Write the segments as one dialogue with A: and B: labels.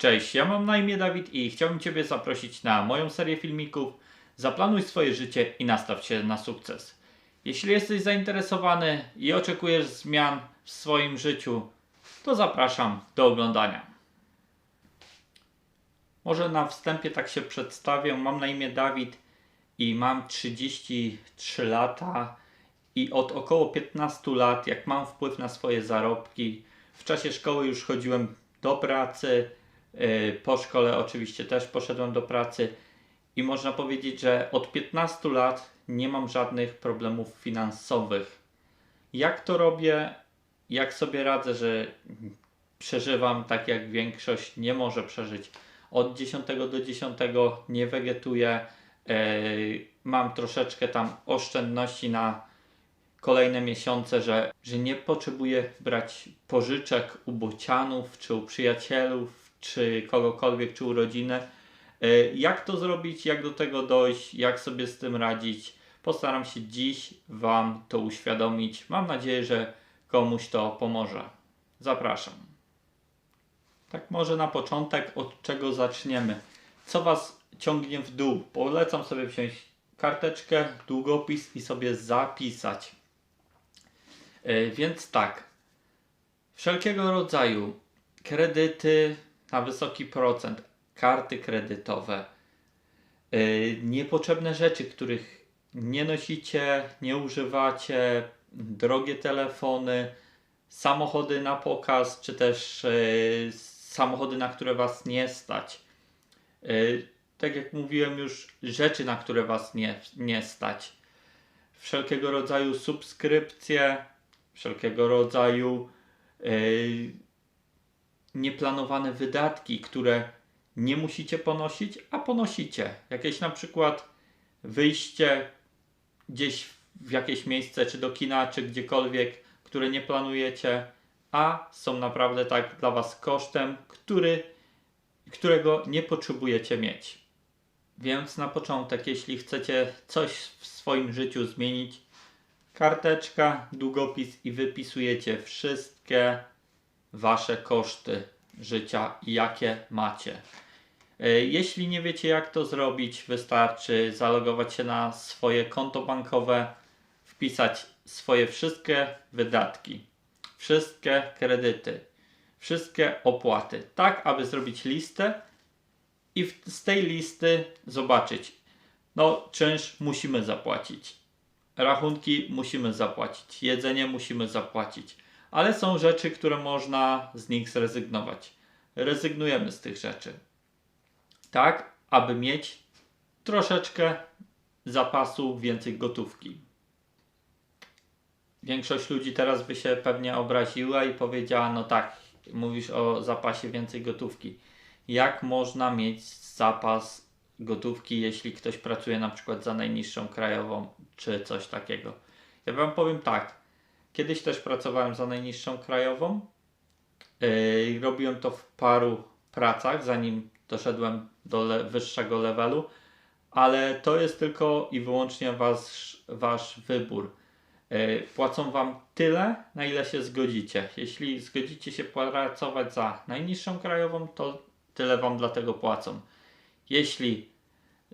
A: Cześć, ja mam na imię Dawid i chciałbym Ciebie zaprosić na moją serię filmików Zaplanuj swoje życie i nastaw się na sukces. Jeśli jesteś zainteresowany i oczekujesz zmian w swoim życiu, to zapraszam do oglądania. Może na wstępie tak się przedstawię. Mam na imię Dawid i mam 33 lata i od około 15 lat, jak mam wpływ na swoje zarobki, w czasie szkoły już chodziłem do pracy, po szkole oczywiście też poszedłem do pracy i można powiedzieć, że od 15 lat nie mam żadnych problemów finansowych. Jak to robię? Jak sobie radzę, że przeżywam tak jak większość nie może przeżyć? Od 10 do 10 nie wegetuję. Yy, mam troszeczkę tam oszczędności na kolejne miesiące, że, że nie potrzebuję brać pożyczek u bocianów, czy u przyjacielów, czy kogokolwiek, czy u rodziny. Yy, Jak to zrobić, jak do tego dojść, jak sobie z tym radzić? Postaram się dziś Wam to uświadomić. Mam nadzieję, że komuś to pomoże. Zapraszam. Tak może na początek od czego zaczniemy? Co Was ciągnie w dół? Polecam sobie wziąć karteczkę, długopis i sobie zapisać. Yy, Więc tak, wszelkiego rodzaju kredyty na wysoki procent, karty kredytowe, yy, niepotrzebne rzeczy, których nie nosicie, nie używacie, drogie telefony, samochody na pokaz, czy też yy, samochody, na które Was nie stać. Yy, tak jak mówiłem już, rzeczy, na które Was nie, nie stać. Wszelkiego rodzaju subskrypcje, wszelkiego rodzaju yy, nieplanowane wydatki, które nie musicie ponosić, a ponosicie. Jakieś na przykład wyjście gdzieś w jakieś miejsce, czy do kina, czy gdziekolwiek, które nie planujecie, a są naprawdę tak dla Was kosztem, który, którego nie potrzebujecie mieć. Więc na początek, jeśli chcecie coś w swoim życiu zmienić, karteczka, długopis i wypisujecie wszystkie Wasze koszty życia, jakie macie. E, Jeśli nie wiecie, jak to zrobić, wystarczy zalogować się na swoje konto bankowe, wpisać swoje wszystkie wydatki, wszystkie kredyty, wszystkie opłaty, tak aby zrobić listę i z tej listy zobaczyć, no czynsz musimy zapłacić, rachunki musimy zapłacić, jedzenie musimy zapłacić, ale są rzeczy, które można z nich zrezygnować. Rezygnujemy z tych rzeczy tak, aby mieć troszeczkę zapasu, więcej gotówki. Większość ludzi teraz by się pewnie obraziła i powiedziała: No tak, mówisz o zapasie więcej gotówki. Jak można mieć zapas gotówki, jeśli ktoś pracuje na przykład za najniższą krajową, czy coś takiego? Ja Wam powiem tak. Kiedyś też pracowałem za najniższą krajową. Yy, robiłem to w paru pracach, zanim doszedłem do le- wyższego levelu, ale to jest tylko i wyłącznie wasz, wasz wybór. Yy, Płacą wam tyle, na ile się zgodzicie. Jeśli zgodzicie się pracować za najniższą krajową, to tyle wam dlatego płacą. Jeśli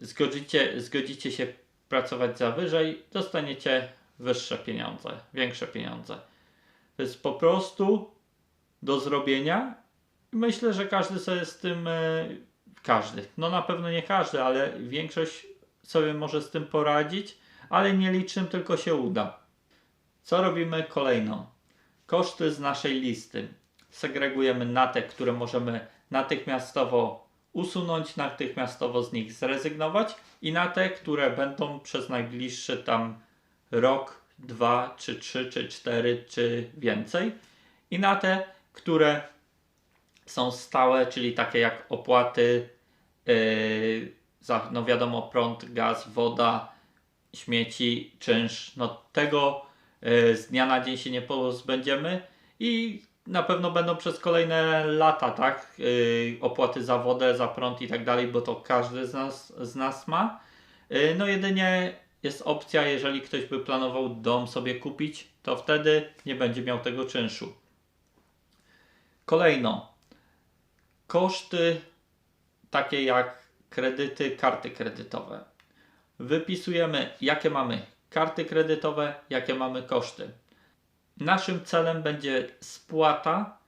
A: zgodzicie, zgodzicie się pracować za wyżej, dostaniecie wyższe pieniądze, większe pieniądze. To jest po prostu do zrobienia. Myślę, że każdy sobie z tym, e, każdy, no na pewno nie każdy, ale większość sobie może z tym poradzić, ale nie licznym tylko się uda. Co robimy kolejną? Koszty z naszej listy. Segregujemy na te, które możemy natychmiastowo usunąć, natychmiastowo z nich zrezygnować i na te, które będą przez najbliższy tam rok, dwa, czy trzy, czy cztery, czy więcej. I na te, które są stałe, czyli takie jak opłaty yy, za, no wiadomo, prąd, gaz, woda, śmieci, czynsz. No tego yy, z dnia na dzień się nie pozbędziemy i na pewno będą przez kolejne lata, tak? Yy, opłaty za wodę, za prąd i tak dalej, bo to każdy z nas, z nas ma. Yy, no jedynie jest opcja, jeżeli ktoś by planował dom sobie kupić, to wtedy nie będzie miał tego czynszu. Kolejno, koszty takie jak kredyty, karty kredytowe. Wypisujemy, jakie mamy karty kredytowe, jakie mamy koszty. Naszym celem będzie spłata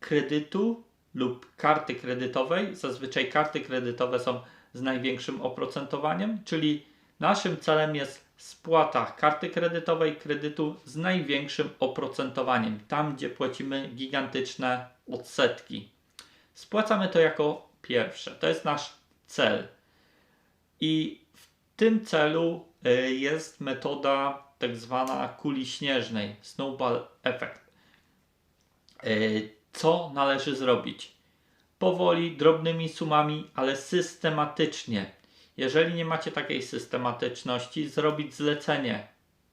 A: kredytu lub karty kredytowej. Zazwyczaj karty kredytowe są z największym oprocentowaniem, czyli naszym celem jest spłata karty kredytowej, kredytu z największym oprocentowaniem, tam gdzie płacimy gigantyczne odsetki. Spłacamy to jako pierwsze. To jest nasz cel. I w tym celu y, jest metoda tak zwana kuli śnieżnej, snowball effect. Y, Co należy zrobić? Powoli, drobnymi sumami, ale systematycznie. Jeżeli nie macie takiej systematyczności, zrobić zlecenie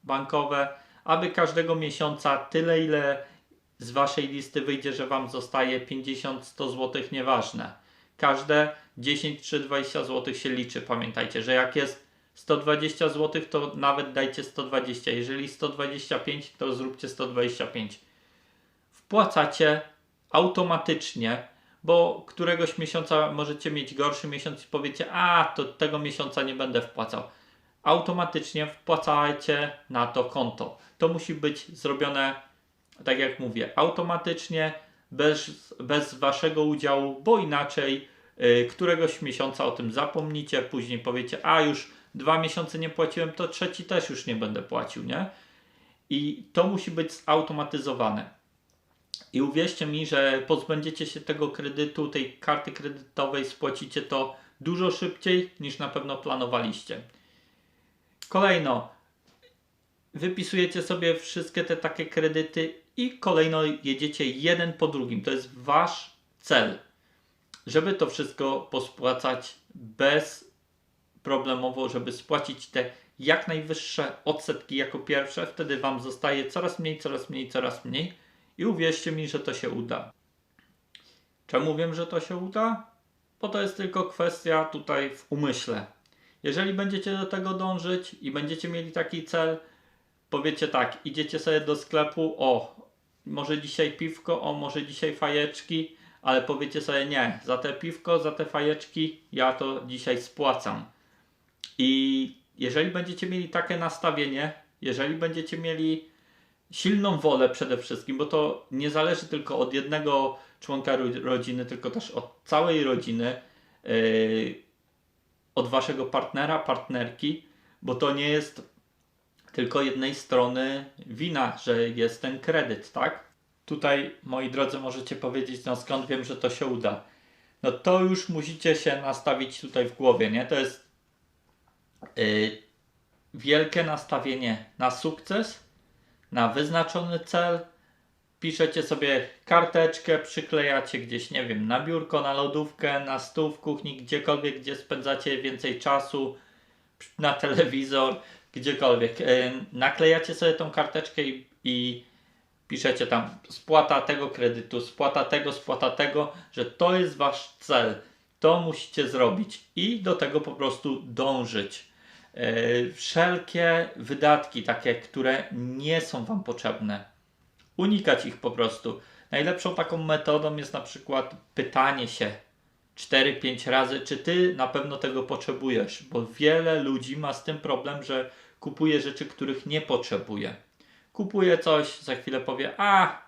A: bankowe, aby każdego miesiąca tyle, ile z waszej listy wyjdzie, że wam zostaje 50-100 zł, nieważne. Każde 10 czy 20 zł się liczy. Pamiętajcie, że jak jest 120 zł, to nawet dajcie 120. Jeżeli 125, to zróbcie 125. Wpłacacie automatycznie, bo któregoś miesiąca możecie mieć gorszy miesiąc i powiecie, a to tego miesiąca nie będę wpłacał. Automatycznie wpłacajcie na to konto. To musi być zrobione, tak jak mówię, automatycznie, bez, bez waszego udziału, bo inaczej y, któregoś miesiąca o tym zapomnicie, później powiecie, a już dwa miesiące nie płaciłem, to trzeci też już nie będę płacił, nie? I to musi być zautomatyzowane. I uwierzcie mi, że pozbędziecie się tego kredytu, tej karty kredytowej, spłacicie to dużo szybciej niż na pewno planowaliście. Kolejno, wypisujecie sobie wszystkie te takie kredyty i kolejno jedziecie jeden po drugim. To jest wasz cel, żeby to wszystko pospłacać bez problemowo, żeby spłacić te jak najwyższe odsetki jako pierwsze. Wtedy wam zostaje coraz mniej, coraz mniej, coraz mniej i uwierzcie mi, że to się uda. Czemu wiem, że to się uda? Bo to jest tylko kwestia tutaj w umyśle. Jeżeli będziecie do tego dążyć i będziecie mieli taki cel, powiecie tak, idziecie sobie do sklepu, o, może dzisiaj piwko, o, może dzisiaj fajeczki, ale powiecie sobie nie, za te piwko, za te fajeczki ja to dzisiaj spłacam. I jeżeli będziecie mieli takie nastawienie, jeżeli będziecie mieli silną wolę przede wszystkim, bo to nie zależy tylko od jednego członka ro- rodziny, tylko też od całej rodziny, yy, od waszego partnera, partnerki, bo to nie jest tylko jednej strony wina, że jest ten kredyt, tak? Tutaj, moi drodzy, możecie powiedzieć, no skąd wiem, że to się uda. No to już musicie się nastawić tutaj w głowie, nie? To jest yy, wielkie nastawienie na sukces, na wyznaczony cel. Piszecie sobie karteczkę, przyklejacie gdzieś, nie wiem, na biurko, na lodówkę, na stół w kuchni, gdziekolwiek, gdzie spędzacie więcej czasu, na telewizor, gdziekolwiek. Yy, naklejacie sobie tą karteczkę i, i piszecie tam spłata tego kredytu, spłata tego, spłata tego, że to jest wasz cel. To musicie zrobić i do tego po prostu dążyć. Yy, wszelkie wydatki, takie, które nie są Wam potrzebne, unikać ich po prostu. Najlepszą taką metodą jest na przykład pytanie się 4-5 razy, czy Ty na pewno tego potrzebujesz, bo wiele ludzi ma z tym problem, że kupuje rzeczy, których nie potrzebuje. Kupuje coś, za chwilę powie, a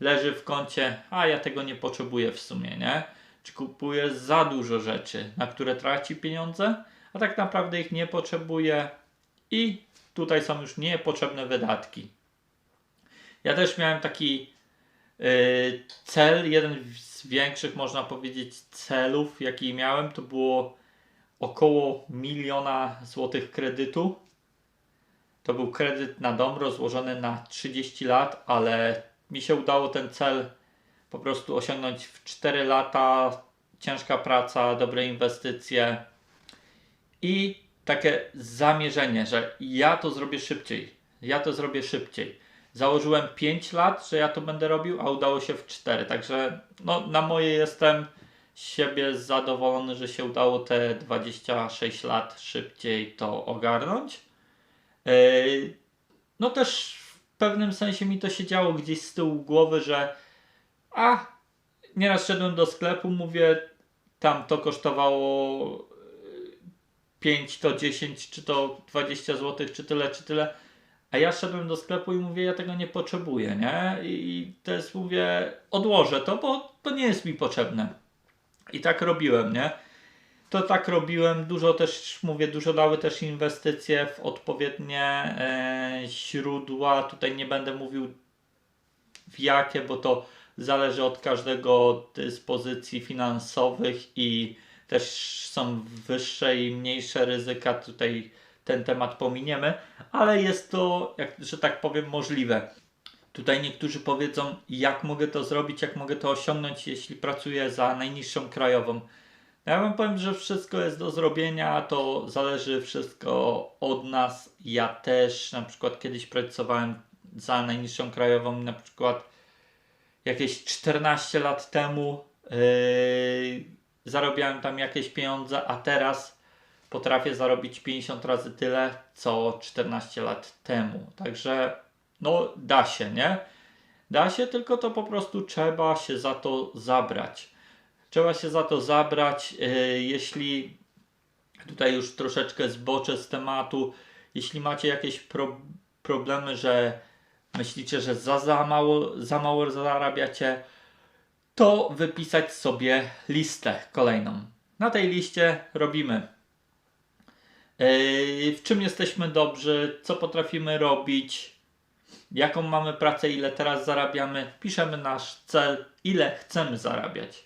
A: leży w kącie, a ja tego nie potrzebuję w sumie, nie? Czy kupuje za dużo rzeczy, na które traci pieniądze, a tak naprawdę ich nie potrzebuje i tutaj są już niepotrzebne wydatki. Ja też miałem taki yy, cel, jeden z większych można powiedzieć celów, jaki miałem, to było około miliona złotych kredytu. To był kredyt na dom rozłożony na 30 lat, ale mi się udało ten cel po prostu osiągnąć w 4 lata. Ciężka praca, dobre inwestycje i takie zamierzenie, że ja to zrobię szybciej. Ja to zrobię szybciej. Założyłem 5 lat, że ja to będę robił, a udało się w 4. Także no, na moje jestem siebie zadowolony, że się udało te 26 lat szybciej to ogarnąć. Yy, no też w pewnym sensie mi to się działo gdzieś z tyłu głowy, że a nieraz szedłem do sklepu, mówię, tam to kosztowało 5, to 10, czy to 20 zł, czy tyle, czy tyle. A ja szedłem do sklepu i mówię, ja tego nie potrzebuję, nie? I to mówię, odłożę to, bo to nie jest mi potrzebne. I tak robiłem, nie? To tak robiłem, dużo też, mówię, dużo dały też inwestycje w odpowiednie e, źródła. Tutaj nie będę mówił w jakie, bo to zależy od każdego dyspozycji finansowych i też są wyższe i mniejsze ryzyka. Tutaj ten temat pominiemy, ale jest to, jak, że tak powiem, możliwe. Tutaj niektórzy powiedzą, jak mogę to zrobić, jak mogę to osiągnąć, jeśli pracuję za najniższą krajową. Ja wam powiem, że wszystko jest do zrobienia, to zależy wszystko od nas. Ja też na przykład kiedyś pracowałem za najniższą krajową, na przykład jakieś 14 lat temu yy, zarabiałem tam jakieś pieniądze, a teraz potrafię zarobić 50 razy tyle, co 14 lat temu. Także no da się, nie? Da się, tylko to po prostu trzeba się za to zabrać. Trzeba się za to zabrać, yy, jeśli tutaj już troszeczkę zboczę z tematu, jeśli macie jakieś pro, problemy, że myślicie, że za, za, mało, za mało zarabiacie, to wypisać sobie listę kolejną. Na tej liście robimy yy, w czym jesteśmy dobrzy, co potrafimy robić, jaką mamy pracę, ile teraz zarabiamy, piszemy nasz cel, ile chcemy zarabiać.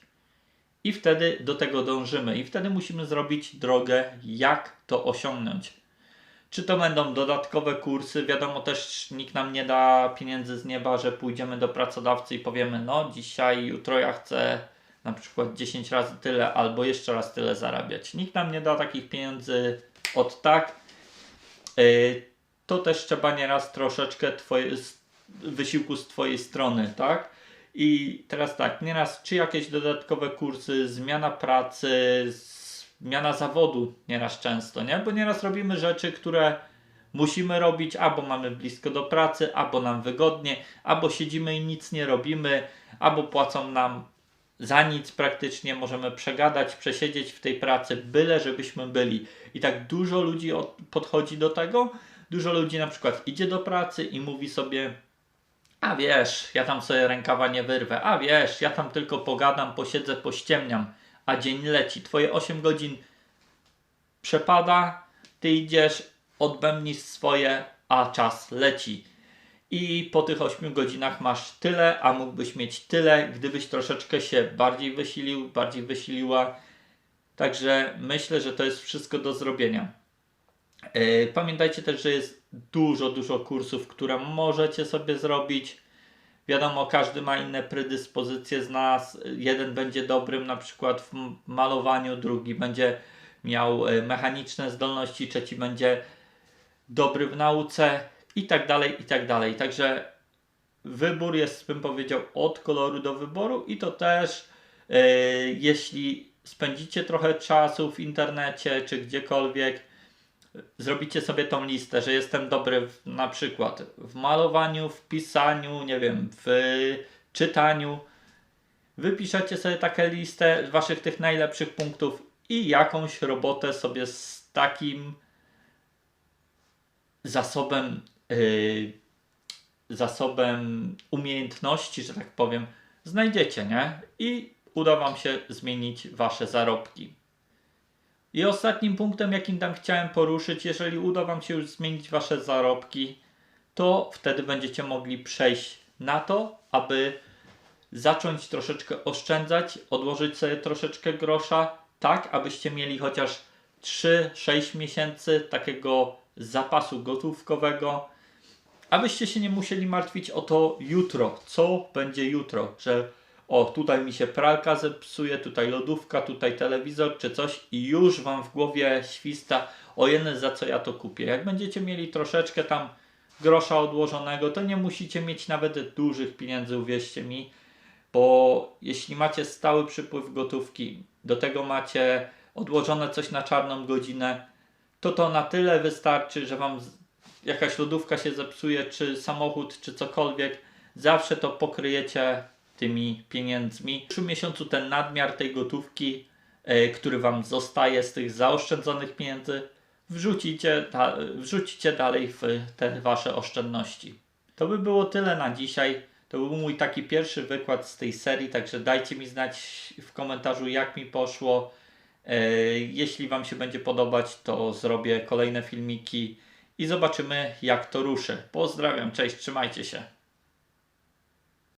A: I wtedy do tego dążymy, i wtedy musimy zrobić drogę, jak to osiągnąć. Czy to będą dodatkowe kursy? Wiadomo, też nikt nam nie da pieniędzy z nieba, że pójdziemy do pracodawcy i powiemy: No, dzisiaj, jutro ja chcę na przykład 10 razy tyle albo jeszcze raz tyle zarabiać. Nikt nam nie da takich pieniędzy od tak. Yy, to też trzeba nieraz troszeczkę twoje, wysiłku z Twojej strony, tak? I teraz tak, nieraz czy jakieś dodatkowe kursy, zmiana pracy, zmiana zawodu nieraz często, nie? Bo nieraz robimy rzeczy, które musimy robić, albo mamy blisko do pracy, albo nam wygodnie, albo siedzimy i nic nie robimy, albo płacą nam za nic praktycznie, możemy przegadać, przesiedzieć w tej pracy, byle żebyśmy byli. I tak dużo ludzi od, podchodzi do tego. Dużo ludzi na przykład idzie do pracy i mówi sobie, a wiesz, ja tam sobie rękawa nie wyrwę, a wiesz, ja tam tylko pogadam, posiedzę, pościemniam a dzień leci. Twoje 8 godzin przepada, ty idziesz, odbędnisz swoje, a czas leci. I po tych 8 godzinach masz tyle, a mógłbyś mieć tyle, gdybyś troszeczkę się bardziej wysilił, bardziej wysiliła. Także myślę, że to jest wszystko do zrobienia. E, pamiętajcie też, że jest dużo, dużo kursów, które możecie sobie zrobić Wiadomo, każdy ma inne predyspozycje z nas. Jeden będzie dobrym na przykład w malowaniu, drugi będzie miał e, mechaniczne zdolności, trzeci będzie dobry w nauce i tak dalej, i tak dalej. Także wybór jest, bym powiedział, od koloru do wyboru i to też yy, jeśli spędzicie trochę czasu w internecie czy gdziekolwiek, zrobicie sobie tą listę, że jestem dobry w, na przykład w malowaniu, w pisaniu, nie wiem, w czytaniu. Wypiszecie sobie taką listę waszych tych najlepszych punktów i jakąś robotę sobie z takim zasobem yy, zasobem umiejętności, że tak powiem, znajdziecie, nie? I uda wam się zmienić wasze zarobki. I ostatnim punktem, jakim tam chciałem poruszyć, jeżeli uda Wam się już zmienić Wasze zarobki, to wtedy będziecie mogli przejść na to, aby zacząć troszeczkę oszczędzać, odłożyć sobie troszeczkę grosza, tak abyście mieli chociaż 3-6 miesięcy takiego zapasu gotówkowego, abyście się nie musieli martwić o to jutro, co będzie jutro, że o tutaj mi się pralka zepsuje, tutaj lodówka, tutaj telewizor czy coś i już Wam w głowie śwista o jeden za co ja to kupię. Jak będziecie mieli troszeczkę tam grosza odłożonego, to nie musicie mieć nawet dużych pieniędzy, uwierzcie mi, bo jeśli macie stały przypływ gotówki, do tego macie odłożone coś na czarną godzinę, to to na tyle wystarczy, że Wam jakaś lodówka się zepsuje, czy samochód, czy cokolwiek, zawsze to pokryjecie tymi pieniędzmi. W przyszłym miesiącu ten nadmiar tej gotówki, e, który Wam zostaje z tych zaoszczędzonych pieniędzy, wrzucicie, wrzucicie dalej w te Wasze oszczędności. To by było tyle na dzisiaj. To był mój taki pierwszy wykład z tej serii, także dajcie mi znać w komentarzu, jak mi poszło. E, Jeśli Wam się będzie podobać, to zrobię kolejne filmiki i zobaczymy, jak to ruszy. Pozdrawiam, cześć, trzymajcie się.